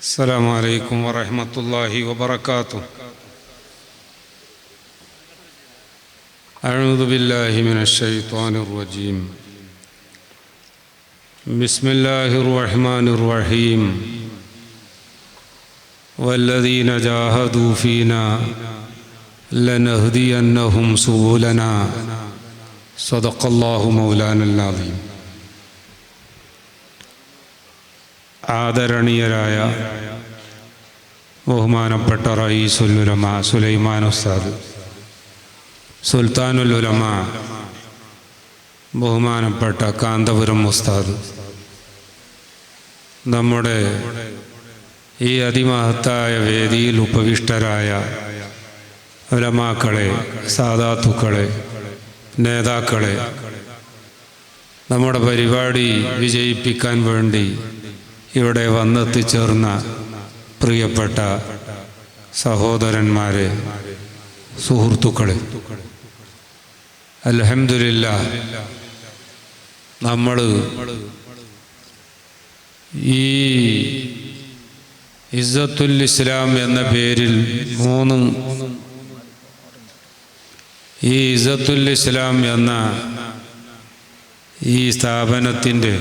السلام عليكم ورحمة الله وبركاته. أعوذ بالله من الشيطان الرجيم. بسم الله الرحمن الرحيم. والذين جاهدوا فينا لنهدينهم سبلنا. صدق الله مولانا العظيم. ആദരണീയരായ ബഹുമാനപ്പെട്ട റയീസുല്ലുലമ സുലൈമാൻ ഉസ്താദ് സുൽത്താനുൽ ഉലമ ബഹുമാനപ്പെട്ട കാന്തപുരം ഉസ്താദ്. നമ്മുടെ ഈ അതിമഹത്തായ വേദിയിൽ ഉപവിഷ്ടരായ ഉലമാക്കളെ സാധാത്തുക്കളെ നേതാക്കളെ നമ്മുടെ പരിപാടി വിജയിപ്പിക്കാൻ വേണ്ടി ഇവിടെ വന്നെത്തിച്ചേർന്ന പ്രിയപ്പെട്ട സഹോദരന്മാരെ സുഹൃത്തുക്കളെ. അലഹമില്ല നമ്മൾ ഈ ഇസ്സത്തുൽ ഇസ്ലാം എന്ന പേരിൽ മൂന്ന് ഈ ഇസ്സത്തുൽ ഇസ്ലാം എന്ന ഈ സ്ഥാപനത്തിന്റെ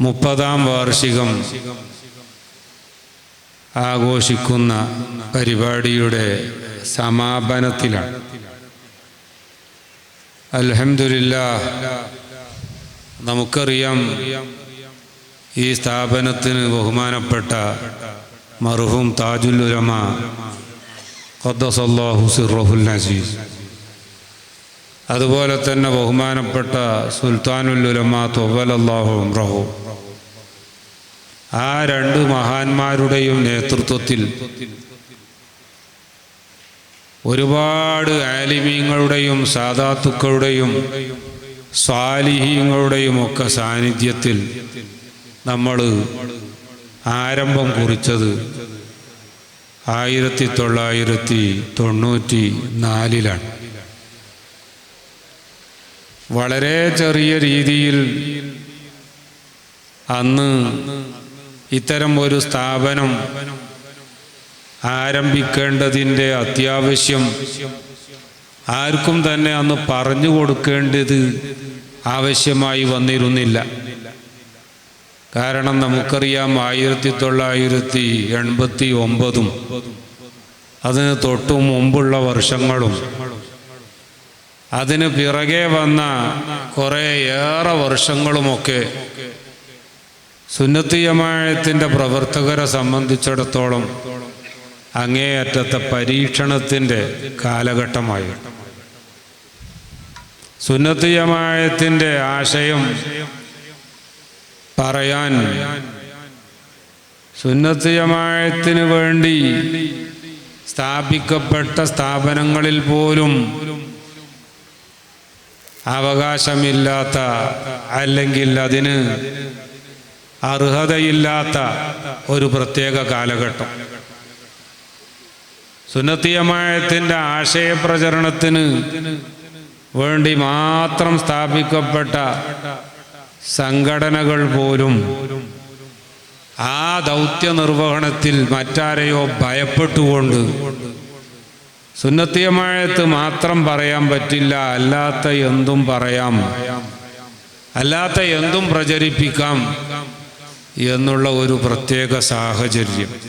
മുപ്പതാം വാർഷികം ആഘോഷിക്കുന്ന പരിപാടിയുടെ സമാപനത്തിലാണ്. അലഹമില്ല നമുക്കറിയാം ഈ സ്ഥാപനത്തിന് ബഹുമാനപ്പെട്ട മർഹൂം താജുൽ ഉലമ ഖദ്ദസല്ലാഹു സിറഹുൽ നസീസ് അതുപോലെ തന്നെ ബഹുമാനപ്പെട്ട സുൽത്താനുൽ ഉലമ തൊവലല്ലാഹു ഉംറഹു ആ രണ്ട് മഹാന്മാരുടെയും നേതൃത്വത്തിൽ ഒരുപാട് ആലിമീങ്ങളുടെയും സാധാത്തുക്കളുടെയും സ്വാലിഹീങ്ങളുടെയും ഒക്കെ സാന്നിധ്യത്തിൽ നമ്മൾ ആരംഭം കുറിച്ചത് ആയിരത്തി തൊള്ളായിരത്തി തൊണ്ണൂറ്റി നാലിലാണ്. വളരെ ചെറിയ രീതിയിൽ അന്ന് ഇത്തരം ഒരു സ്ഥാപനം ആരംഭിക്കേണ്ടതിന്റെ അത്യാവശ്യം ആർക്കും തന്നെ അന്ന് പറഞ്ഞു കൊടുക്കേണ്ടത് ആവശ്യമായി വന്നിരുന്നില്ല. കാരണം നമുക്കറിയാം ആയിരത്തി തൊള്ളായിരത്തി എൺപത്തി ഒമ്പതും അതിന് തൊട്ടു മുമ്പുള്ള വർഷങ്ങളും അതിന് പിറകെ വന്ന കുറേയേറെ വർഷങ്ങളുമൊക്കെ സുന്നത്തിയമായത്തിന്റെ പ്രവർത്തകരെ സംബന്ധിച്ചിടത്തോളം അങ്ങേയറ്റത്തെ പരീക്ഷണത്തിന്റെ കാലഘട്ടമായി. സുന്നത്തിയമായത്തിന്റെ ആശയം പറയാൻ സുന്നത്തിയമായത്തിന് വേണ്ടി സ്ഥാപിക്കപ്പെട്ട സ്ഥാപനങ്ങളിൽ പോലും അവകാശമില്ലാത്ത അല്ലെങ്കിൽ അതിന് അർഹതയില്ലാത്ത ഒരു പ്രത്യേക കാലഘട്ടം. സുന്നത്തിയമായത്തിന്റെ ആശയപ്രചരണത്തിന് വേണ്ടി മാത്രം സ്ഥാപിക്കപ്പെട്ട സംഘടനകൾ പോലും ആ ദൗത്യ നിർവഹണത്തിൽ മറ്റാരെയോ ഭയപ്പെട്ടുകൊണ്ട് സുന്നത്തിയമായത്ത് മാത്രം പറയാൻ പറ്റില്ല അല്ലാത്ത എന്തും പറയാം. അല്ലാത്ത എന്തും പ്രചരിപ്പിക്കാം. എന്നുള്ള ഒരു പ്രത്യേക സാഹചര്യം.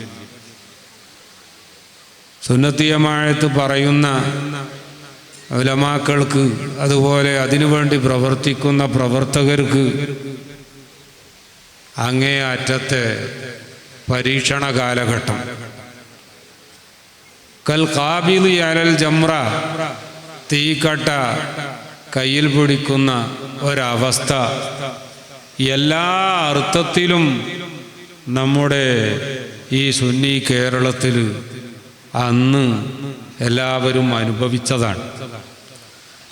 സുന്നത്തിയമായത്ത് പറയുന്ന ഉലമാക്കൾക്ക് അതുപോലെ അതിനുവേണ്ടി പ്രവർത്തിക്കുന്ന പ്രവർത്തകർക്ക് അങ്ങേ അറ്റത്തെ പരീക്ഷണ കാലഘട്ടം. കൽ കാബിലി അലൽ ജംറ തീക്കട്ട കയ്യിൽ പിടിക്കുന്ന ഒരവസ്ഥ. എല്ലാ അർത്ഥത്തിലും നമ്മുടെ ഈ സുന്നി കേരളത്തിൽ അന്ന് എല്ലാവരും അനുഭവിച്ചതാണ്.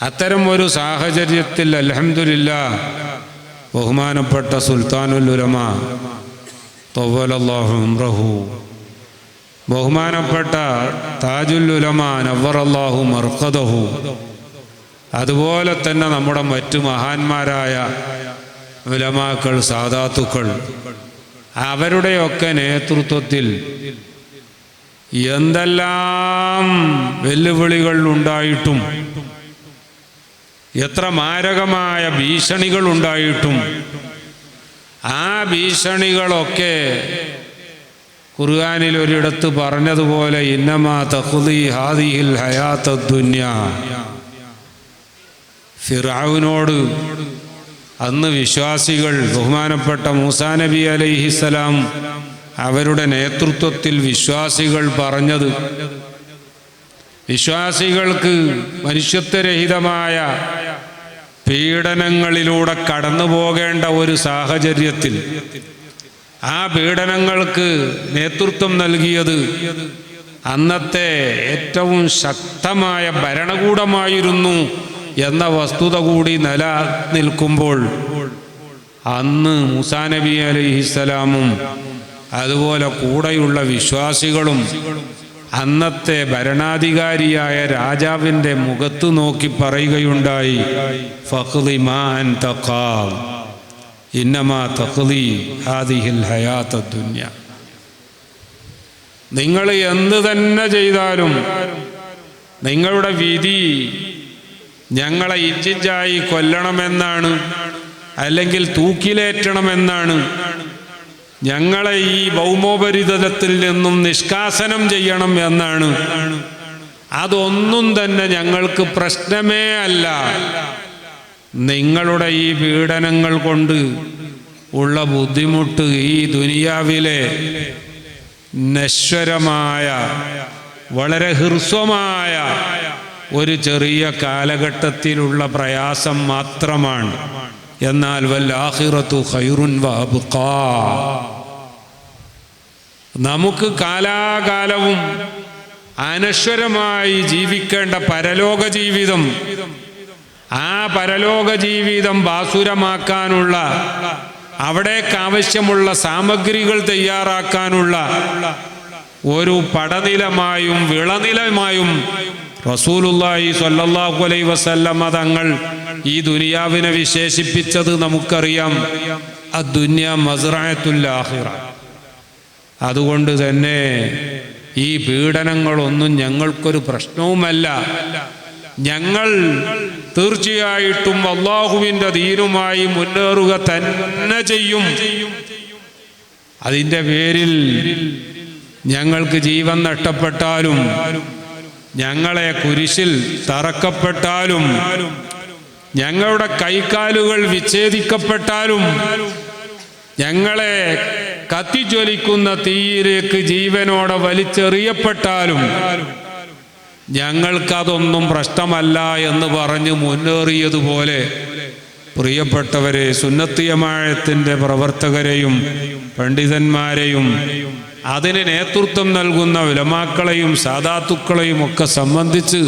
അത്തരം ഒരു സാഹചര്യത്തിൽ അലഹമില്ല ബഹുമാനപ്പെട്ട സുൽത്താനുൽ ഉലമ ബഹുമാനപ്പെട്ട താജുൽ ഉലമ നവറല്ലാഹു മർക്കദഹു അതുപോലെ തന്നെ നമ്മുടെ മറ്റു മഹാന്മാരായ ഉലമാക്കൾ സാധാത്തുക്കൾ അവരുടെയൊക്കെ നേതൃത്വത്തിൽ എന്തെല്ലാം വെല്ലുവിളികൾ ഉണ്ടായിട്ടും എത്ര മാരകമായ ഭീഷണികൾ ഉണ്ടായിട്ടും ആ ഭീഷണികളൊക്കെ ഖുർആാനിൽ ഒരിടത്ത് പറഞ്ഞതുപോലെ ഇന്നമാ തഹുദി ഹാദിഹിൽ ഹയാത്ത ദുന്യ. ഫിറാവിനോട് അന്ന് വിശ്വാസികൾ ബഹുമാനപ്പെട്ട മൂസാ നബി അലൈഹിസലാം അവരുടെ നേതൃത്വത്തിൽ വിശ്വാസികൾ പറഞ്ഞത് വിശ്വാസികൾക്ക് മനുഷ്യത്വരഹിതമായ പീഡനങ്ങളിലൂടെ കടന്നു പോകേണ്ട ഒരു സാഹചര്യത്തിൽ ആ പീഡനങ്ങൾക്ക് നേതൃത്വം നൽകിയത് അന്നത്തെ ഏറ്റവും ശക്തമായ ഭരണകൂടമായിരുന്നു എന്ന വസ്തുത കൂടി നിലനിൽക്കുമ്പോൾ അന്ന് മുസാ നബി അലൈഹിസ്സലാമും അതുപോലെ കൂടെയുള്ള വിശ്വാസികളും അന്നത്തെ ഭരണാധികാരിയായ രാജാവിന്റെ മുഖത്ത് നോക്കി പറയുകയുണ്ടായി ഇന്നമാ നിങ്ങൾ എന്ത് തന്നെ ചെയ്താലും നിങ്ങളുടെ വിധി ഞങ്ങളെ ഇഞ്ചിഞ്ചായി കൊല്ലണമെന്നാണ് അല്ലെങ്കിൽ തൂക്കിലേറ്റണമെന്നാണ്. ഞങ്ങളെ ഈ ഭൗമോപരിതലത്തിൽ നിന്നും നിഷ്കാസനം ചെയ്യണം എന്നാണ്. അതൊന്നും തന്നെ ഞങ്ങൾക്ക് പ്രശ്നമേ അല്ല. നിങ്ങളുടെ ഈ പീഡനങ്ങൾ കൊണ്ട് ഉള്ള ബുദ്ധിമുട്ട് ഈ ദുനിയാവിലെ നശ്വരമായ വളരെ ഹൃസ്വമായ ഒരു ചെറിയ കാലഘട്ടത്തിലുള്ള പ്രയാസം മാത്രമാണ്. എന്നാൽ വല്ലാഹിറത്തു ഹൈറുൻ വഅബ്ഖാ. നമുക്ക് കാലാകാലവും അനശ്വരമായി ജീവിക്കേണ്ട പരലോക ജീവിതം ആ പരലോക ജീവിതം ബാസുരമാക്കാനുള്ള അവിടേക്ക് ആവശ്യമുള്ള സാമഗ്രികൾ തയ്യാറാക്കാനുള്ള ഒരു പടനിലമായും വിളനിലമായും റസൂലുള്ളാഹി സ്വല്ലല്ലാഹു അലൈഹി വസല്ലമ തങ്ങൾ ഈ ദുനിയാവിനെ വിശേഷിപ്പിച്ചത് നമുക്കറിയാം. അദ്ദുന്യ മസ്റഅത്തുൽ ആഖിറ. അതുകൊണ്ട് തന്നെ ഈ പീഡനങ്ങളൊന്നും ഞങ്ങൾക്കൊരു പ്രശ്നവുമല്ല. ഞങ്ങൾ തീർച്ചയായിട്ടും അള്ളാഹുവിന്റെ ദീനുമായി മുന്നേറുക തന്നെ ചെയ്യും. അതിന്റെ പേരിൽ ഞങ്ങൾക്ക് ജീവൻ നഷ്ടപ്പെട്ടാലും ഞങ്ങളെ കുരിശിൽ തറക്കപ്പെട്ടാലും ഞങ്ങളുടെ കൈക്കാലുകൾ വിച്ഛേദിക്കപ്പെട്ടാലും ഞങ്ങളെ കത്തിജ്വലിക്കുന്ന തീയിലേക്ക് ജീവനോടെ വലിച്ചെറിയപ്പെട്ടാലും ഞങ്ങൾക്കതൊന്നും പ്രശ്നമല്ല എന്ന് പറഞ്ഞ് മുന്നേറിയതുപോലെ പ്രിയപ്പെട്ടവരെ സുന്നത്തിയമാഴത്തിന്റെ പ്രവർത്തകരെയും പണ്ഡിതന്മാരെയും അതിന് നേതൃത്വം നൽകുന്ന ഉലമാക്കളെയും സാധാത്തുക്കളെയും ഒക്കെ സംബന്ധിച്ച്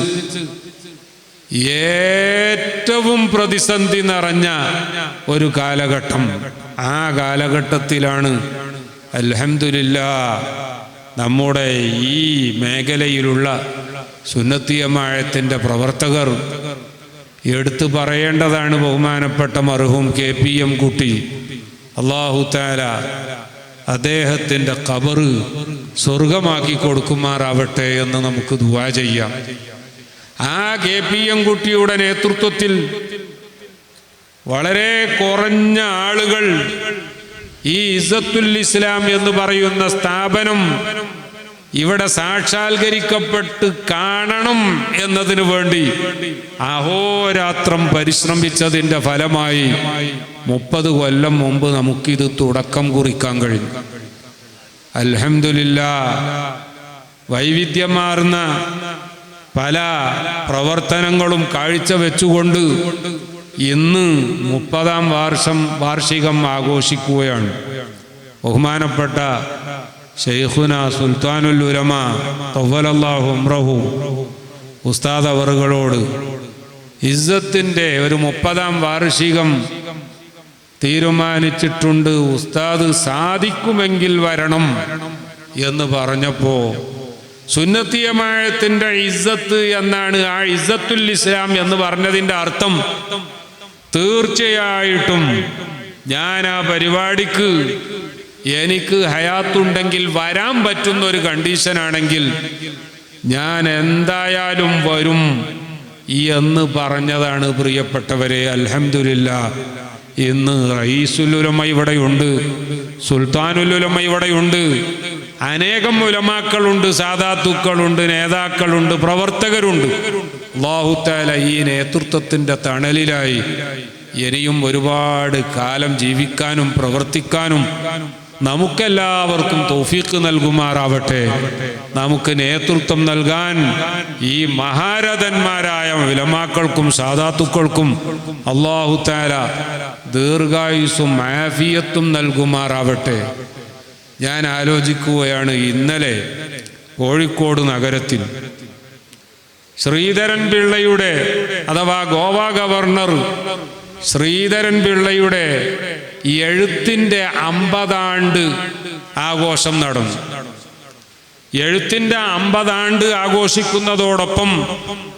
ഏറ്റവും പ്രതിസന്ധി നിറഞ്ഞ ഒരു കാലഘട്ടം. ആ കാലഘട്ടത്തിലാണ് അലഹമില്ല നമ്മുടെ ഈ മേഖലയിലുള്ള സുന്നത്തിയമായത്തിന്റെ പ്രവർത്തകർ എടുത്തു പറയേണ്ടതാണ് ബഹുമാനപ്പെട്ട മർഹൂം കെ പി എം കുട്ടി. അള്ളാഹു താല അദ്ദേഹത്തിന്റെ കബറ് സ്വർഗമാക്കി കൊടുക്കുമാറാവട്ടെ എന്ന് നമുക്ക് ദുവാ ചെയ്യാം. ആ കെ പി എം കുട്ടിയുടെ നേതൃത്വത്തിൽ വളരെ കുറഞ്ഞ ആളുകൾ ഈ ഇസത്തുൽ ഇസ്ലാം എന്ന് പറയുന്ന സ്ഥാപനം ഇവിടെ സാക്ഷാത്കരിക്കപ്പെട്ട് കാണണം എന്നതിനു വേണ്ടി അഹോരാത്രം പരിശ്രമിച്ചതിന്റെ ഫലമായി മുപ്പത് കൊല്ലം മുമ്പ് നമുക്കിത് തുടക്കം കുറിക്കാൻ കഴിഞ്ഞു. അലഹമില്ല വൈവിധ്യമാർന്ന പല പ്രവർത്തനങ്ങളും കാഴ്ചവെച്ചുകൊണ്ട് ഇന്ന് മുപ്പതാം വർഷം വാർഷികം ആഘോഷിക്കുകയാണ്. ബഹുമാനപ്പെട്ട ഷെയ്ഖുന സുൽത്താനുൽ ഉലമ തവ്വലല്ലാഹു ഉംറഹു. ഉസ്താദ് അവറുകളോട് ഇസ്സത്തിന്റെ ഒരു മുപ്പതാം വാർഷികം തീരുമാനിച്ചിട്ടുണ്ട്. ഉസ്താദ് സാധിക്കുമെങ്കിൽ വരണം എന്ന് പറഞ്ഞപ്പോ സുന്നത്തിയമായത്തിന്റെ ഇസ്സത്ത് എന്നാണ് ആ ഇസ്സത്തുൽ ഇസ്ലാം എന്ന് പറഞ്ഞതിന്റെ അർത്ഥം തീർച്ചയായിട്ടും ഞാൻ ആ പരിപാടിക്ക് എനിക്ക് ഹയാത്തുണ്ടെങ്കിൽ വരാൻ പറ്റുന്ന ഒരു കണ്ടീഷനാണെങ്കിൽ ഞാൻ എന്തായാലും വരും എന്ന് പറഞ്ഞതാണ് പ്രിയപ്പെട്ടവരെ. അലഹമില്ല ഇന്ന് റയീസുലുലമ ഇവിടെയുണ്ട് സുൽത്താനുലുലമ ഇവിടെയുണ്ട് അനേകം ഉലമാക്കളുണ്ട് സാധാത്തുക്കളുണ്ട് നേതാക്കളുണ്ട് പ്രവർത്തകരുണ്ട്. അള്ളാഹുത്താല ഈ നേതൃത്വത്തിന്റെ തണലിലായി ഇനിയും ഒരുപാട് കാലം ജീവിക്കാനും പ്രവർത്തിക്കാനും നമുക്കെല്ലാവർക്കും തോഫീക്ക് നൽകുമാറാവട്ടെ. നമുക്ക് നേതൃത്വം നൽകാൻ ഈ മഹാരഥന്മാരായ വിലമാക്കൾക്കും സാധാത്തുക്കൾക്കും അള്ളാഹു താര ദീർഘായുസും മാഫിയത്തും നൽകുമാറാവട്ടെ. ഞാൻ ആലോചിക്കുകയാണ് ഇന്നലെ കോഴിക്കോട് നഗരത്തിൽ ശ്രീധരൻ പിള്ളയുടെ അഥവാ ഗോവ ഗവർണർ ശ്രീധരൻ പിള്ളയുടെ എഴുത്തിന്റെ അമ്പതാണ്ട് ആഘോഷം നടന്നു. എഴുത്തിന്റെ അമ്പതാണ്ട് ആഘോഷിക്കുന്നതോടൊപ്പം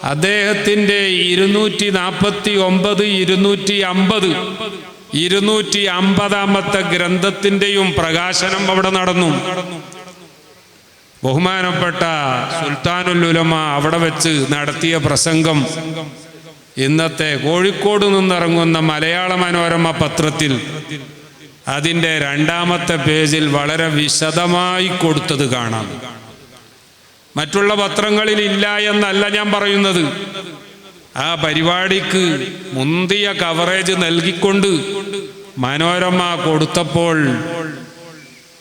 അദ്ദേഹത്തിന്റെ ഇരുന്നൂറ്റി നാൽപ്പത്തി ഒമ്പത് ഇരുന്നൂറ്റി അമ്പത് ഇരുന്നൂറ്റി അമ്പതാമത്തെ ഗ്രന്ഥത്തിന്റെയും പ്രകാശനം അവിടെ നടന്നു. ബഹുമാനപ്പെട്ട സുൽത്താനുൽ ഉലമ അവിടെ വെച്ച് നടത്തിയ പ്രസംഗം ഇന്നത്തെ കോഴിക്കോട് നിന്നിറങ്ങുന്ന മലയാള മനോരമ പത്രത്തിൽ അതിന്റെ രണ്ടാമത്തെ പേജിൽ വളരെ വിശദമായി കൊടുത്തത് കാണാം. മറ്റുള്ള പത്രങ്ങളിൽ ഇല്ല എന്നല്ല ഞാൻ പറയുന്നത്. ആ പരിപാടിക്ക് മുന്തിയ കവറേജ് നൽകിക്കൊണ്ട് മനോരമ കൊടുത്തപ്പോൾ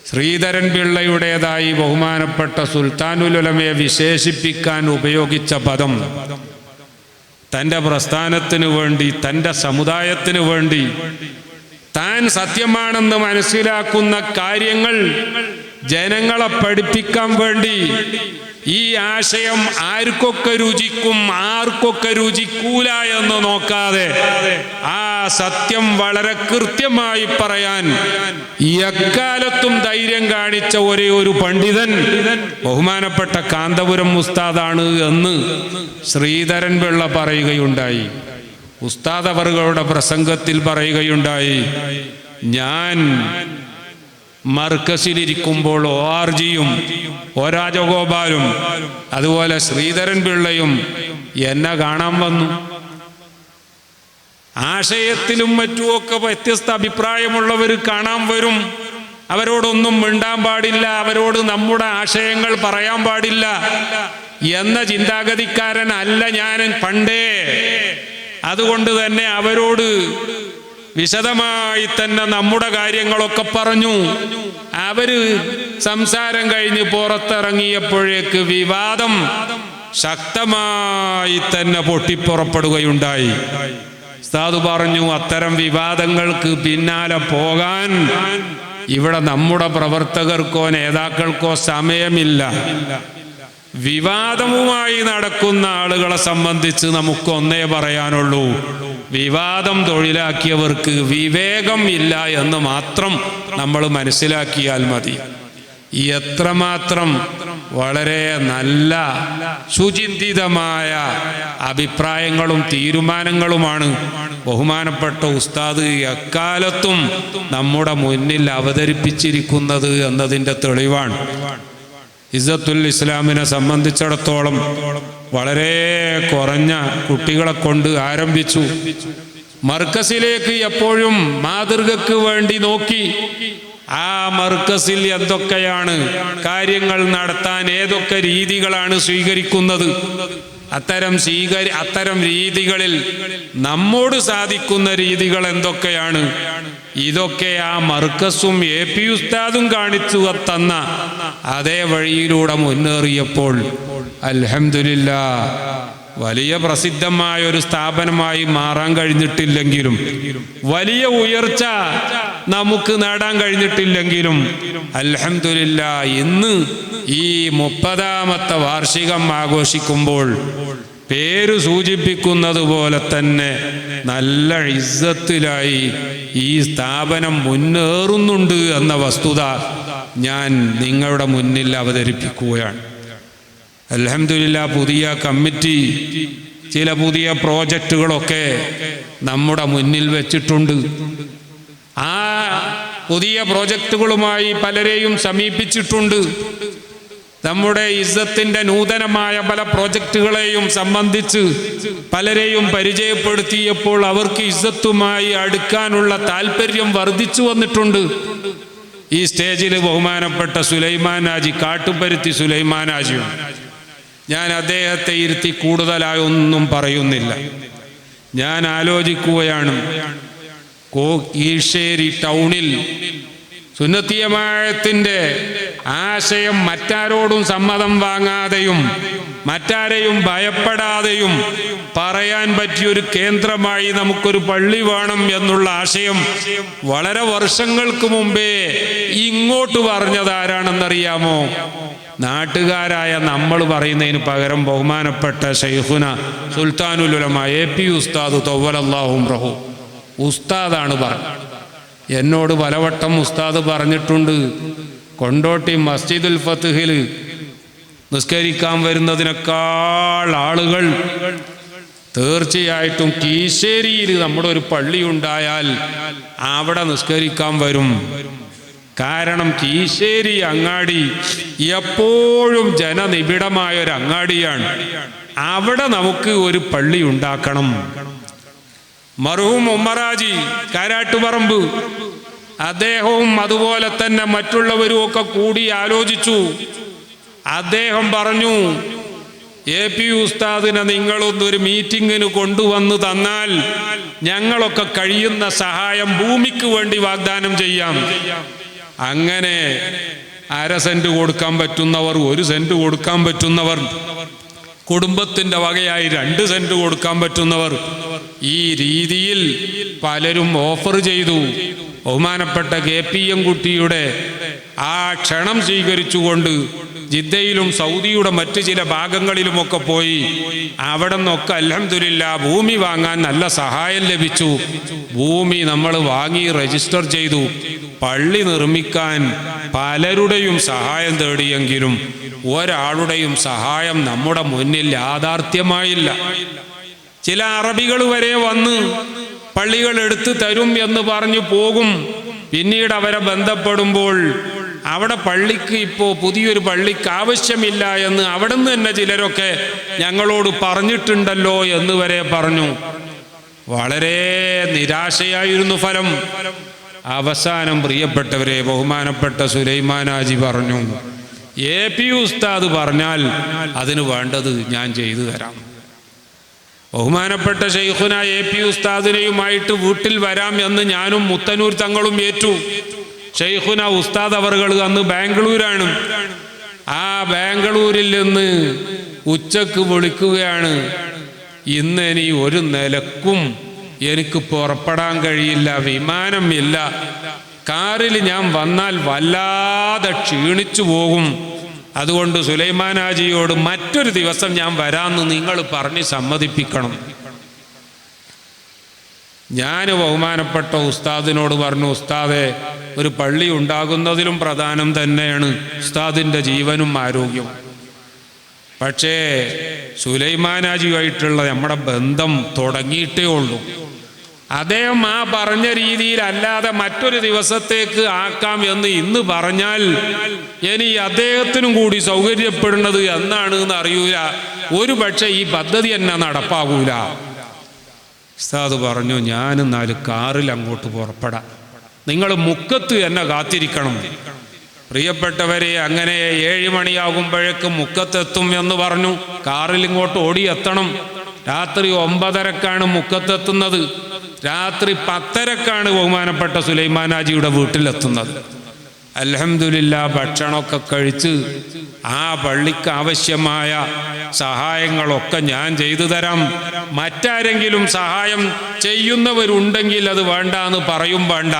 ശ്രീധരൻ പിള്ളയുടേതായി ബഹുമാനപ്പെട്ട സുൽത്താനുലമയെ വിശേഷിപ്പിക്കാൻ ഉപയോഗിച്ച പദം തന്റെ പ്രസ്ഥാനത്തിന് വേണ്ടി തന്റെ സമുദായത്തിന് വേണ്ടി താൻ സത്യമാണെന്ന് മനസ്സിലാക്കുന്ന കാര്യങ്ങൾ ജനങ്ങളെ പഠിപ്പിക്കാൻ വേണ്ടി ഈ ആശയം ആർക്കൊക്കെ രുചിക്കും ആർക്കൊക്കെ രുചിക്കൂല എന്ന് നോക്കാതെ ആ സത്യം വളരെ കൃത്യമായി പറയാൻ എക്കാലത്തും ധൈര്യം കാണിച്ച ഒരേ ഒരു പണ്ഡിതൻ ബഹുമാനപ്പെട്ട കാന്തപുരം ഉസ്താദാണ് എന്ന് ശ്രീധരൻ പിള്ള പറയുകയുണ്ടായി. ഉസ്താദ് അവറുകളുടെ പ്രസംഗത്തിൽ പറയുകയുണ്ടായി ഞാൻ മർക്കസിലിരിക്കുമ്പോൾ ഒ ആർ ജിയും ഒ രാജഗോപാലും അതുപോലെ ശ്രീധരൻ പിള്ളയും എന്നെ കാണാൻ വന്നു. ആശയത്തിലും മറ്റുമൊക്കെ വ്യത്യസ്ത അഭിപ്രായമുള്ളവർ കാണാൻ വരും. അവരോടൊന്നും മിണ്ടാൻ പാടില്ല അവരോട് നമ്മുടെ ആശയങ്ങൾ പറയാൻ പാടില്ല എന്ന ചിന്താഗതിക്കാരൻ അല്ല ഞാൻ പണ്ടേ. അതുകൊണ്ട് തന്നെ അവരോട് വിശദമായി തന്നെ നമ്മുടെ കാര്യങ്ങളൊക്കെ പറഞ്ഞു. അവർ സംസാരം കഴിഞ്ഞ് പുറത്തിറങ്ങിയപ്പോഴേക്ക് വിവാദം ശക്തമായി തന്നെ പൊട്ടിപ്പുറപ്പെടുകയുണ്ടായി. ഉസ്താദ് പറഞ്ഞു അത്തരം വിവാദങ്ങൾക്ക് പിന്നാലെ പോകാൻ ഇവിടെ നമ്മുടെ പ്രവർത്തകർക്കോ നേതാക്കൾക്കോ സമയമില്ല. വിവാദവുമായി നടക്കുന്ന ആളുകളെ സംബന്ധിച്ച് നമുക്ക് ഒന്നേ പറയാനുള്ളൂ. വിവാദം തൊഴിലാക്കിയവർക്ക് വിവേകം ഇല്ല എന്ന് മാത്രം നമ്മൾ മനസ്സിലാക്കിയാൽ മതി. എത്രമാത്രം വളരെ നല്ല സുചിന്തിതമായ അഭിപ്രായങ്ങളും തീരുമാനങ്ങളുമാണ് ബഹുമാനപ്പെട്ട ഉസ്താദ് എക്കാലത്തും നമ്മുടെ മുന്നിൽ അവതരിപ്പിച്ചിരിക്കുന്നത് എന്നതിന്റെ തെളിവാണ്. ഇസ്സത്തുൽ ഇസ്ലാമിനെ സംബന്ധിച്ചിടത്തോളം വളരെ കുറഞ്ഞ കുട്ടികളെ കൊണ്ട് ആരംഭിച്ചു. മർക്കസിലേക്ക് എപ്പോഴും മാതൃകക്ക് വേണ്ടി നോക്കി. ആ മർക്കസിൽ എന്തൊക്കെയാണ് കാര്യങ്ങൾ നടത്താൻ ഏതൊക്കെ രീതികളാണ് സ്വീകരിക്കുന്നത്? അത്തരം സ്വീകരി അത്തരം രീതികളിൽ നമ്മോട് സാധിക്കുന്ന രീതികൾ എന്തൊക്കെയാണ്? ഇതൊക്കെ ആ മർക്കസും എ പി ഉസ്താദും കാണിച്ചു തന്ന അതേ വഴിയിലൂടെ മുന്നേറിയപ്പോൾ അൽഹംദുലില്ല. വലിയ പ്രസിദ്ധമായ ഒരു സ്ഥാപനമായി മാറാൻ കഴിഞ്ഞിട്ടില്ലെങ്കിലും വലിയ ഉയർച്ച നമുക്ക് നേടാൻ കഴിഞ്ഞിട്ടില്ലെങ്കിലും അലഹമില്ല ഇന്ന് ഈ മുപ്പതാമത്തെ വാർഷികം ആഘോഷിക്കുമ്പോൾ പേര് സൂചിപ്പിക്കുന്നത് പോലെ തന്നെ നല്ല ഇസ്സത്തിലായി ഈ സ്ഥാപനം മുന്നേറുന്നുണ്ട് എന്ന വസ്തുത ഞാൻ നിങ്ങളുടെ മുന്നിൽ അവതരിപ്പിക്കുകയാണ്. അലഹമില്ല പുതിയ കമ്മിറ്റി ചില പുതിയ പ്രോജക്റ്റുകളൊക്കെ നമ്മുടെ മുന്നിൽ വെച്ചിട്ടുണ്ട്. ആ പുതിയ പ്രോജക്റ്റുകളുമായി പലരെയും സമീപിച്ചിട്ടുണ്ട്. നമ്മുടെ ഇസ്സത്തിന്റെ നൂതനമായ പല പ്രോജക്റ്റുകളെയും സംബന്ധിച്ച് പലരെയും പരിചയപ്പെടുത്തിയപ്പോൾ അവർക്ക് ഇസ്സത്തുമായി അടുക്കാനുള്ള താല്പര്യം വർദ്ധിച്ചു വന്നിട്ടുണ്ട്. ഈ സ്റ്റേജിൽ ബഹുമാനപ്പെട്ട സുലൈമാൻ ആജി കാട്ടുപരുത്തി സുലൈമാൻ ഞാൻ അദ്ദേഹത്തെ ഇരുത്തി കൂടുതലായി ഒന്നും പറയുന്നില്ല. ഞാൻ ആലോചിക്കുകയാണ് കോ കീഴ്ശ്ശേരി ടൗണിൽ സുന്നത്തിയമായത്തിന്റെ ആശയം മറ്റാരോടും സമ്മതം വാങ്ങാതെയും മറ്റാരെയും ഭയപ്പെടാതെയും പറയാൻ പറ്റിയൊരു കേന്ദ്രമായി നമുക്കൊരു പള്ളി വേണം എന്നുള്ള ആശയം വളരെ വർഷങ്ങൾക്ക് മുമ്പേ ഇങ്ങോട്ട് പറഞ്ഞത് ആരാണെന്നറിയാമോ നാട്ടുകാരായ നമ്മൾ പറയുന്നതിന് പകരം ബഹുമാനപ്പെട്ട ഷെയ്ഖുന സുൽത്താനുലുലമ എ പി ഉസ്താദ് തൊവ്വലല്ലാഹും റഹു. ഉസ്താദാണ് പറഞ്ഞത്. എന്നോട് പലവട്ടം ഉസ്താദ് പറഞ്ഞിട്ടുണ്ട് കൊണ്ടോട്ടി മസ്ജിദുൽ ഫത്തുഹിൽ നിസ്കരിക്കാൻ വരുന്നതിനേക്കാൾ ആളുകൾ തീർച്ചയായിട്ടും കീശേരിയിൽ നമ്മുടെ ഒരു പള്ളി ഉണ്ടായാൽ അവിടെ നിസ്കരിക്കാൻ വരും. കാരണം കീശേരി അങ്ങാടി എപ്പോഴും ജനനിബിഡമായ ഒരു അങ്ങാടിയാണ് അവിടെ നമുക്ക് ഒരു പള്ളി ഉണ്ടാക്കണം. മറുവും ഉമ്മറാജി കാരാട്ടുപറമ്പ്. അദ്ദേഹവും അതുപോലെ തന്നെ മറ്റുള്ളവരും ഒക്കെ കൂടി ആലോചിച്ചു. അദ്ദേഹം പറഞ്ഞു എ. പി. ഉസ്താദിനെ നിങ്ങളൊന്നൊരു മീറ്റിങ്ങിന് കൊണ്ടുവന്ന് തന്നാൽ ഞങ്ങളൊക്കെ കഴിയുന്ന സഹായം ഭൂമിക്ക് വേണ്ടി വാഗ്ദാനം ചെയ്യാം. അങ്ങനെ അര സെന്റ് കൊടുക്കാൻ പറ്റുന്നവർ ഒരു സെന്റ് കൊടുക്കാൻ പറ്റുന്നവർ കുടുംബത്തിന്റെ വകയായി രണ്ട് സെന്റ് കൊടുക്കാൻ പറ്റുന്നവർ ഈ രീതിയിൽ പലരും ഓഫർ ചെയ്തു. ബഹുമാനപ്പെട്ട കെ പി എം കുട്ടിയുടെ ആ ക്ഷണം സ്വീകരിച്ചുകൊണ്ട് ജിദ്ദയിലും സൗദിയുടെ മറ്റു ചില ഭാഗങ്ങളിലുമൊക്കെ പോയി അവിടെ നിന്നൊക്കെ അലഹമില്ല ഭൂമി വാങ്ങാൻ നല്ല സഹായം ലഭിച്ചു. ഭൂമി നമ്മൾ വാങ്ങി രജിസ്റ്റർ ചെയ്തു. പള്ളി നിർമ്മിക്കാൻ പലരുടെയും സഹായം തേടിയെങ്കിലും ഒരാളുടെയും സഹായം നമ്മുടെ മുന്നിൽ യാഥാർത്ഥ്യമായില്ല. ചില അറബികൾ വരെ വന്ന് പള്ളികൾ എടുത്തു തരും എന്ന് പറഞ്ഞു പോകും. പിന്നീട് അവരെ ബന്ധപ്പെടുമ്പോൾ അവിടെ പള്ളിക്ക് ഇപ്പോൾ പുതിയൊരു പള്ളിക്ക് ആവശ്യമില്ല എന്ന് അവിടെ നിന്ന് തന്നെ ചിലരൊക്കെ ഞങ്ങളോട് പറഞ്ഞിട്ടുണ്ടല്ലോ എന്ന് വരെ പറഞ്ഞു. വളരെ നിരാശയായിരുന്നു ഫലം. അവസാനം പ്രിയപ്പെട്ടവരെ ബഹുമാനപ്പെട്ട സുലൈമാനാജി പറഞ്ഞു എ പി ഉസ്താദ് പറഞ്ഞാൽ അതിന് വേണ്ടത് ഞാൻ ചെയ്തു തരാം. ബഹുമാനപ്പെട്ട ഷെയ്ഖുന എ പി ഉസ്താദിനെയുമായിട്ട് വീട്ടിൽ വരാം എന്ന് ഞാനും മുത്തനൂർ തങ്ങളും ഏറ്റു. ഷെയ്ഖുന ഉസ്താദ് അവറുകൾ അന്ന് ബാംഗ്ലൂരാണ്. ആ ബാംഗ്ലൂരിൽ നിന്ന് ഉച്ചയ്ക്ക് വിളിക്കുകയാണ്. ഇന്ന് ഇനി ഒരു നിലക്കും എനിക്ക് പുറപ്പെടാൻ കഴിയില്ല വിമാനം ഇല്ല. കാറിൽ ഞാൻ വന്നാൽ വല്ലാതെ ക്ഷീണിച്ചു പോകും. അതുകൊണ്ട് സുലൈമാനാജിയോട് മറ്റൊരു ദിവസം ഞാൻ വരാമെന്ന് നിങ്ങൾ പറഞ്ഞ് സമ്മതിപ്പിക്കണം. ഞാൻ ബഹുമാനപ്പെട്ട ഉസ്താദിനോട് പറഞ്ഞു ഉസ്താദെ ഒരു പള്ളി ഉണ്ടാകുന്നതിലും പ്രധാനം തന്നെയാണ് ഉസ്താദിന്റെ ജീവനും ആരോഗ്യവും. പക്ഷേ സുലൈമാനാജിയുമായിട്ടുള്ള നമ്മുടെ ബന്ധം തുടങ്ങിയിട്ടേ ഉള്ളൂ. അദ്ദേഹം ആ പറഞ്ഞ രീതിയിൽ അല്ലാതെ മറ്റൊരു ദിവസത്തേക്ക് ആക്കാം എന്ന് ഇന്ന് പറഞ്ഞാൽ ഇനി അദ്ദേഹത്തിനും കൂടി സൗകര്യപ്പെടുന്നത് എന്നാണ് എന്ന് അറിയൂല ഒരു പക്ഷേ ഈ പദ്ധതി തന്നെ നടപ്പാകൂല. ഉസ്താദ് പറഞ്ഞു ഞാനും നാല് കാറിൽ അങ്ങോട്ട് പുറപ്പെടാം. നിങ്ങൾ മുക്കത്ത് എന്നെ കാത്തിരിക്കണം. പ്രിയപ്പെട്ടവരെ അങ്ങനെ ഏഴ് മണിയാകുമ്പോഴേക്ക് മുക്കത്തെത്തും എന്ന് പറഞ്ഞു. കാറിൽ ഇങ്ങോട്ട് ഓടിയെത്തണം. രാത്രി ഒമ്പതരക്കാണ് മുക്കത്തെത്തുന്നത്. രാത്രി പത്തരക്കാണ് ബഹുമാനപ്പെട്ട സുലൈമാനാജിയുടെ വീട്ടിലെത്തുന്നത്. അലഹമില്ല ഭക്ഷണമൊക്കെ കഴിച്ച് ആ പള്ളിക്ക് ആവശ്യമായ സഹായങ്ങളൊക്കെ ഞാൻ ചെയ്തു തരാം. മറ്റാരെങ്കിലും സഹായം ചെയ്യുന്നവരുണ്ടെങ്കിൽ അത് വേണ്ട എന്ന് പറയും വേണ്ട.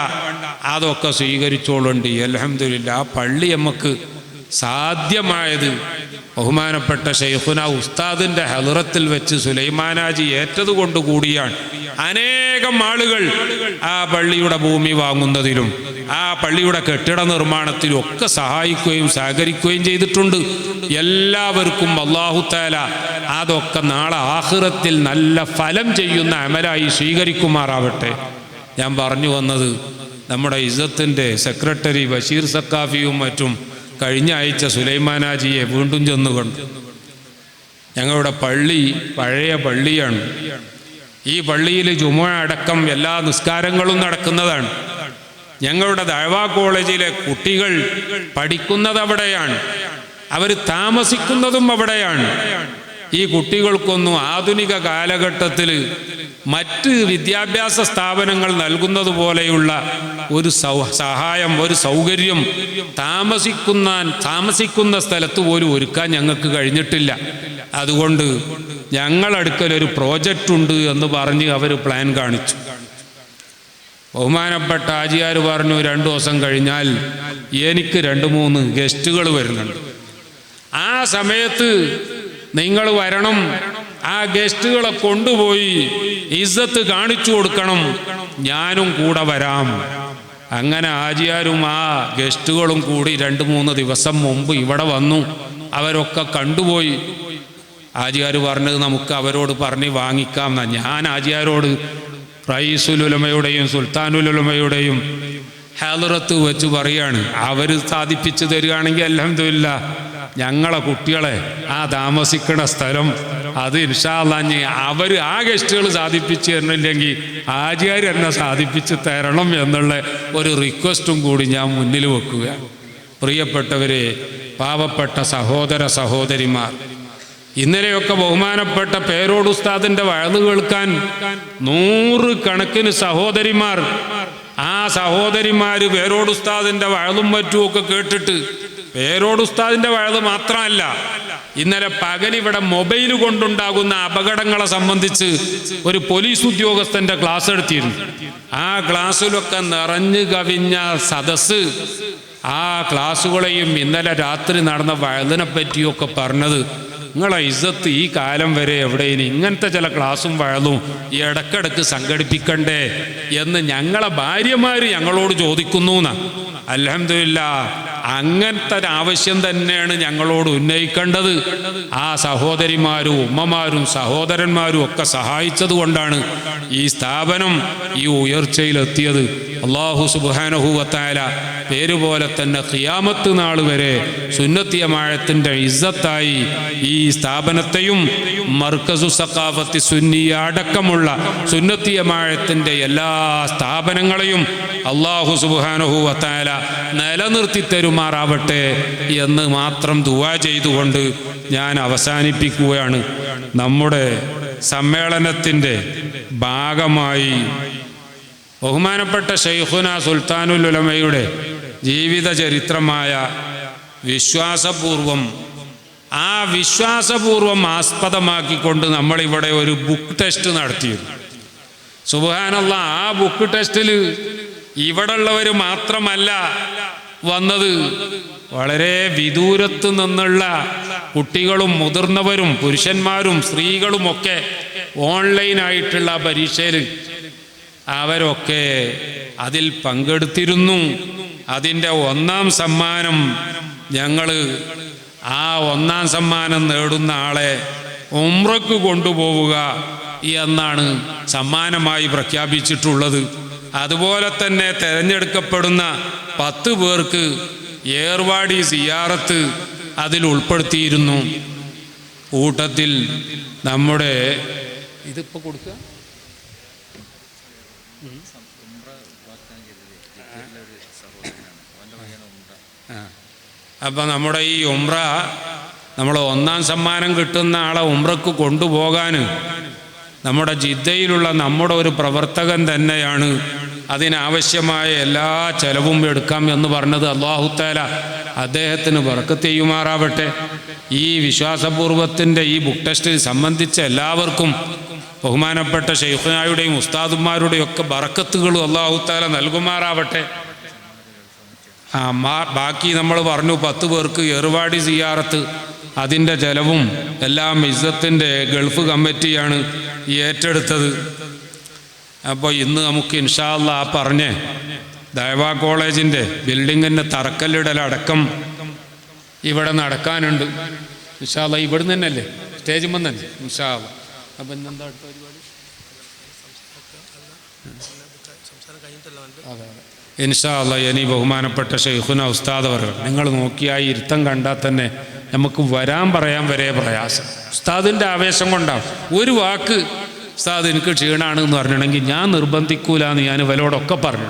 അതൊക്കെ സ്വീകരിച്ചോളുണ്ട്. അലഹമില്ല ആ പള്ളി നമുക്ക് സാധ്യമായത് ബഹുമാനപ്പെട്ട ഷെയ്ഖുന ഉസ്താദിന്റെ ഹലുറത്തിൽ വെച്ച് സുലൈമാനാജി ഏറ്റതുകൊണ്ട് കൂടിയാണ്. അനേകം ആളുകൾ ആ പള്ളിയുടെ ഭൂമി വാങ്ങുന്നതിലും ആ പള്ളിയുടെ കെട്ടിട നിർമ്മാണത്തിലും ഒക്കെ സഹായിക്കുകയും സഹകരിക്കുകയും ചെയ്തിട്ടുണ്ട്. എല്ലാവർക്കും അള്ളാഹു താല അതൊക്കെ നാളെ ആഹ്റത്തിൽ നല്ല ഫലം ചെയ്യുന്ന അമലായി സ്വീകരിക്കുമാറാവട്ടെ. ഞാൻ പറഞ്ഞു വന്നത് നമ്മുടെ ഇസത്തിന്റെ സെക്രട്ടറി ബഷീർ സക്കാഫിയും മറ്റും കഴിഞ്ഞ ആഴ്ച സുലൈമാനാജിയെ വീണ്ടും ചെന്നുകൊണ്ട്. ഞങ്ങളുടെ പള്ളി പഴയ പള്ളിയാണ്. ഈ പള്ളിയിൽ ജുമ അടക്കം എല്ലാ നിസ്കാരങ്ങളും നടക്കുന്നതാണ്. ഞങ്ങളുടെ ദഴവാ കോളേജിലെ കുട്ടികൾ പഠിക്കുന്നത് അവിടെയാണ്. അവർ താമസിക്കുന്നതും അവിടെയാണ്. ഈ കുട്ടികൾക്കൊന്നും ആധുനിക കാലഘട്ടത്തിൽ മറ്റ് വിദ്യാഭ്യാസ സ്ഥാപനങ്ങൾ നൽകുന്നത് പോലെയുള്ള ഒരു സഹായം ഒരു സൗകര്യം താമസിക്കുന്ന താമസിക്കുന്ന സ്ഥലത്ത് പോലും ഒരുക്കാൻ ഞങ്ങൾക്ക് കഴിഞ്ഞിട്ടില്ല. അതുകൊണ്ട് ഞങ്ങളടുക്കൽ ഒരു പ്രോജക്റ്റ് ഉണ്ട് എന്ന് പറഞ്ഞ് അവർ പ്ലാൻ കാണിച്ചു. ബഹുമാനപ്പെട്ട ആജിയാർ പറഞ്ഞു രണ്ടു ദിവസം കഴിഞ്ഞാൽ എനിക്ക് രണ്ട് മൂന്ന് ഗസ്റ്റുകൾ വരുന്നുണ്ട്. ആ സമയത്ത് നിങ്ങൾ വരണം. ആ ഗസ്റ്റുകളെ കൊണ്ടുപോയി ഇസ്സത്ത് കാണിച്ചു കൊടുക്കണം. ഞാനും കൂടെ വരാം. അങ്ങനെ ആജിയാരും ആ ഗസ്റ്റുകളും കൂടി രണ്ട് മൂന്ന് ദിവസം മുമ്പ് ഇവിടെ വന്നു. അവരൊക്കെ കണ്ടുപോയി. ആജിയാർ പറഞ്ഞത് നമുക്ക് അവരോട് പറഞ്ഞ് വാങ്ങിക്കാം എന്നാ ഞാൻ ആജിയാരോട് റയീസുലുലമയുടെയും സുൽത്താനുലുലമയുടെയും ഹാലറത്ത് വെച്ച് പറയാണ്. അവർ സാധിപ്പിച്ചു തരികയാണെങ്കിൽ അലഹമില്ല ഞങ്ങളെ കുട്ടികളെ ആ താമസിക്കുന്ന സ്ഥലം അത് ഇൻഷാല്ലാഞ്ഞ് അവർ ആ ഗസ്റ്റുകൾ സാധിപ്പിച്ച് തരണില്ലെങ്കിൽ ആചാര്യ എന്നെ സാധിപ്പിച്ച് തരണം എന്നുള്ള ഒരു റിക്വസ്റ്റും കൂടി ഞാൻ മുന്നിൽ വെക്കുക. പ്രിയപ്പെട്ടവരെ പാവപ്പെട്ട സഹോദര സഹോദരിമാർ ഇന്നലെയൊക്കെ ബഹുമാനപ്പെട്ട പേരോട് ഉസ്താദിന്റെ വഴന്ന് കേൾക്കാൻ നൂറ് കണക്കിന് സഹോദരിമാർ ആ സഹോദരിമാര് പേരോട് ഉസ്താദിന്റെ വഴതും മറ്റും ഒക്കെ കേട്ടിട്ട് പേരോട് ഉസ്താദിന്റെ വഴത് മാത്രമല്ല ഇന്നലെ പകൽ ഇവിടെ മൊബൈൽ കൊണ്ടുണ്ടാകുന്ന അപകടങ്ങളെ സംബന്ധിച്ച് ഒരു പോലീസ് ഉദ്യോഗസ്ഥന്റെ ക്ലാസ് എടുത്തിരുന്നു. ആ ക്ലാസ്സിലൊക്കെ നിറഞ്ഞു കവിഞ്ഞ സദസ് ആ ക്ലാസ്സുകളെയും ഇന്നലെ രാത്രി നടന്ന വഴുതിനെ പറ്റിയൊക്കെ പറഞ്ഞത് നിങ്ങളെ ഇസ്സത്ത് ഈ കാലം വരെ എവിടെയും ഇങ്ങനത്തെ ചില ക്ലാസ്സും വഴലും ഇടക്കിടക്ക് സംഘടിപ്പിക്കണ്ടേ? എന്ന് ഞങ്ങളെ ഭാര്യമാര് ഞങ്ങളോട് ചോദിക്കുന്നു അലഹമില്ല അങ്ങനത്തെ ഒരു ആവശ്യം തന്നെയാണ് ഞങ്ങളോട് ഉന്നയിക്കേണ്ടത്. ആ സഹോദരിമാരും ഉമ്മമാരും സഹോദരന്മാരും ഒക്കെ സഹായിച്ചത് കൊണ്ടാണ് ഈ സ്ഥാപനം ഈ ഉയർച്ചയിലെത്തിയത്. അള്ളാഹു സുബാനഹുവത്തായ പേര് പോലെ തന്നെ ഖിയാമത്ത് നാൾ വരെ സുന്നത്തിയമാഴത്തിന്റെ ഇസ്സത്തായി ഈ സ്ഥാപനത്തെയും മർക്കസു സക്കാഫത്തി സുന്നി അടക്കമുള്ള സുന്നത്തിയമാഴത്തിന്റെ എല്ലാ സ്ഥാപനങ്ങളെയും അള്ളാഹു സുബാനഹുവത്തായ നിലനിർത്തി തരുമാറാവട്ടെ എന്ന് മാത്രം ദുവാ ചെയ്തുകൊണ്ട് ഞാൻ അവസാനിപ്പിക്കുകയാണ്. നമ്മുടെ സമ്മേളനത്തിന്റെ ഭാഗമായി ബഹുമാനപ്പെട്ട ഷെയ്ഖുന സുൽത്താനുൽ ഉലമയുടെ ജീവിത ചരിത്രമായ വിശ്വാസപൂർവം ആ വിശ്വാസപൂർവം ആസ്പദമാക്കിക്കൊണ്ട് നമ്മളിവിടെ ഒരു ബുക്ക് ടെസ്റ്റ് നടത്തിയിരുന്നു സുബാനുള്ള ആ ബുക്ക് ടെസ്റ്റിൽ ഇവിടെ ഉള്ളവർ മാത്രമല്ല വന്നത്. വളരെ വിദൂരത്ത് നിന്നുള്ള കുട്ടികളും മുതിർന്നവരും പുരുഷന്മാരും സ്ത്രീകളുമൊക്കെ ഓൺലൈനായിട്ടുള്ള പരീക്ഷയിൽ അവരൊക്കെ അതിൽ പങ്കെടുത്തിരുന്നു. അതിന്റെ ഒന്നാം സമ്മാനം ഞങ്ങൾ ആ ഒന്നാം സമ്മാനം നേടുന്ന ആളെ ഉമ്രക്ക് കൊണ്ടുപോവുക എന്നാണ് സമ്മാനമായി പ്രഖ്യാപിച്ചിട്ടുള്ളത്. അതുപോലെ തന്നെ തിരഞ്ഞെടുക്കപ്പെടുന്ന പത്ത് പേർക്ക് ഏർവാടി സിയാറത്ത് അതിൽ ഉൾപ്പെടുത്തിയിരുന്നു. കൂട്ടത്തിൽ നമ്മുടെ ഇതിപ്പോൾ കൊടുക്കുക അപ്പൊ നമ്മുടെ ഈ ഉമ്ര നമ്മൾ ഒന്നാം സമ്മാനം കിട്ടുന്ന ആളെ ഉമ്രക്ക് കൊണ്ടുപോകാൻ നമ്മുടെ ജിദ്ദയിലുള്ള നമ്മുടെ ഒരു പ്രവർത്തകൻ തന്നെയാണ് അതിനാവശ്യമായ എല്ലാ ചെലവും എടുക്കാം എന്ന് പറഞ്ഞത് അള്ളാഹുത്താല അദ്ദേഹത്തിന് വറക്കത്ത് ചെയ്യുമാറാവട്ടെ. ഈ വിശ്വാസപൂർവത്തിന്റെ ഈ ബുക്ക് ടെസ്റ്റിൽ സംബന്ധിച്ച എല്ലാവർക്കും ബഹുമാനപ്പെട്ട ഷെയ്ഖുനായുടെയും ഉസ്താദുമാരുടെയും ഒക്കെ ബറക്കത്തുകളും അള്ളാഹുത്താല നൽകുമാറാവട്ടെ. ആ ബാക്കി നമ്മൾ പറഞ്ഞു പത്ത് പേർക്ക് ഏറുപാടി സിയാറത്ത്. അതിന്റെ ചെലവും എല്ലാം ഇസ്സത്തിന്റെ ഗൾഫ് കമ്മിറ്റിയാണ് ഏറ്റെടുത്തത്. അപ്പോൾ ഇന്ന് നമുക്ക് ഇൻഷാല്ല ആ പറഞ്ഞ് ദൈവ കോളേജിന്റെ ബിൽഡിങ്ങിന്റെ തറക്കല്ലിടലടക്കം ഇവിടെ നടക്കാനുണ്ട്. ഇൻഷാല്ല ഇവിടുന്ന് തന്നെയല്ലേ? സ്റ്റേജിൽ തന്നെ ഇൻഷാല്ല അപ്പം ഇന്നെന്താ അടുത്ത പരിപാടി? അതെ അതെ. ഇനി ബഹുമാനപ്പെട്ട ഷെയ്ഖുന ഉസ്താദ് അവർ നിങ്ങൾ നോക്കിയാൽ ഇരുത്തം കണ്ടാൽ തന്നെ നമുക്ക് വരാൻ പറയാൻ വരെ പ്രയാസം. ഉസ്താദിന്റെ ആവേശം കൊണ്ടാണ്. ഒരു വാക്ക് ഉസ്താദ് എനിക്ക് ക്ഷീണാണ് എന്ന് പറഞ്ഞിട്ടുണ്ടെങ്കിൽ ഞാൻ നിർബന്ധിക്കൂല എന്ന് ഞാൻ ഇവരോടൊക്കെ പറഞ്ഞു.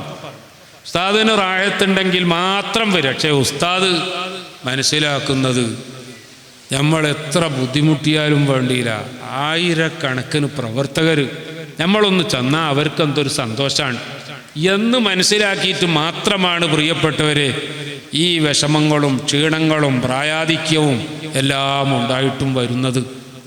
ഉസ്താദിന് റായത്തുണ്ടെങ്കിൽ മാത്രം വരും. പക്ഷേ ഉസ്താദ് മനസ്സിലാക്കുന്നത് നമ്മൾ എത്ര ബുദ്ധിമുട്ടിയാലും വേണ്ടിയില്ല. ആയിരക്കണക്കിന് പ്രവർത്തകർ നമ്മളൊന്ന് ചെന്നാൽ അവർക്ക് എന്തൊരു സന്തോഷമാണ് എന്ന് മനസ്സിലാക്കിയിട്ട് മാത്രമാണ് പ്രിയപ്പെട്ടവരെ ഈ വിഷമങ്ങളും ക്ഷീണങ്ങളും പ്രായാധിക്യവും എല്ലാം ഉണ്ടായിട്ടും വരുന്നത്.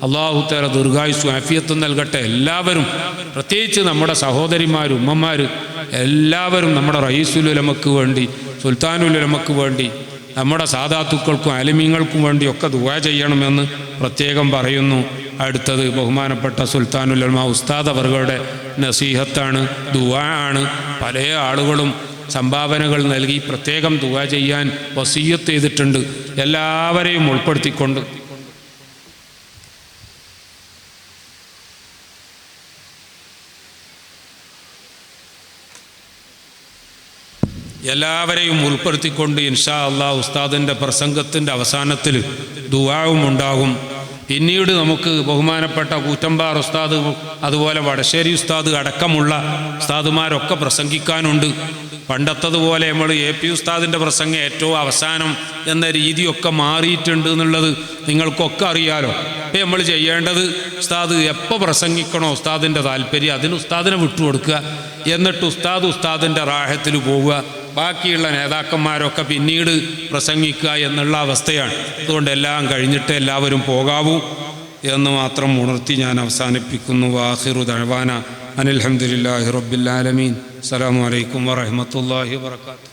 അള്ളാഹുത്തേറെ ദീർഘായുസ്സും ആഫിയത്തും നൽകട്ടെ. എല്ലാവരും പ്രത്യേകിച്ച് നമ്മുടെ സഹോദരിമാർ ഉമ്മമാർ എല്ലാവരും നമ്മുടെ റയീസുലുലമക്ക് വേണ്ടി സുൽത്താനുലുലമക്ക് വേണ്ടി നമ്മുടെ സാധാത്തുക്കൾക്കും അലിമീങ്ങൾക്കും വേണ്ടിയൊക്കെ ദുവാ ചെയ്യണമെന്ന് പ്രത്യേകം പറയുന്നു. അടുത്തത് ബഹുമാനപ്പെട്ട സുൽത്താനുലമ ഉസ്താദ് അവരുടെ നസീഹത്താണ് ദുവാ ആണ്. പല ആളുകളും സംഭാവനകൾ നൽകി പ്രത്യേകം തുക ചെയ്യാൻ വസീയത്ത് ചെയ്തിട്ടുണ്ട്. എല്ലാവരെയും ഉൾപ്പെടുത്തിക്കൊണ്ട്. എല്ലാവരെയും ഉൾപ്പെടുത്തിക്കൊണ്ട് ഇൻഷാ അള്ളാഹ് ഉസ്താദിന്റെ പ്രസംഗത്തിന്റെ അവസാനത്തിൽ ദുവാവും ഉണ്ടാകും പിന്നീട് നമുക്ക് ബഹുമാനപ്പെട്ട കൂറ്റമ്പാർ ഉസ്താദ് അതുപോലെ വടശ്ശേരി ഉസ്താദ് അടക്കമുള്ള ഉസ്താദുമാരൊക്കെ പ്രസംഗിക്കാനുണ്ട്. പണ്ടത്തതുപോലെ നമ്മൾ എ പി ഉസ്താദിന്റെ പ്രസംഗം ഏറ്റവും അവസാനം എന്ന രീതിയൊക്കെ മാറിയിട്ടുണ്ട് എന്നുള്ളത് നിങ്ങൾക്കൊക്കെ അറിയാലോ. അപ്പം നമ്മൾ ചെയ്യേണ്ടത് ഉസ്താദ് എപ്പോൾ പ്രസംഗിക്കണോ ഉസ്താദിന്റെ താല്പര്യം അതിന് ഉസ്താദിനെ വിട്ടുകൊടുക്കുക. എന്നിട്ട് ഉസ്താദ് ഉസ്താദിന്റെ റാഹത്തിൽ പോവുക. ബാക്കിയുള്ള നേതാക്കന്മാരൊക്കെ പിന്നീട് പ്രസംഗിക്കുക എന്നുള്ള അവസ്ഥയാണ്. അതുകൊണ്ട് എല്ലാം കഴിഞ്ഞിട്ട് എല്ലാവരും പോകാവൂ എന്ന് മാത്രം ഉണർത്തി ഞാൻ അവസാനിപ്പിക്കുന്നു. വാഹിറു ദഴവാന അനിൽഹമ്മദില്ലാഹി റബ്ബില്ലാലമീൻ അസ്സലാമു അലൈക്കും വറഹമത്തല്ലാഹി വാത്തു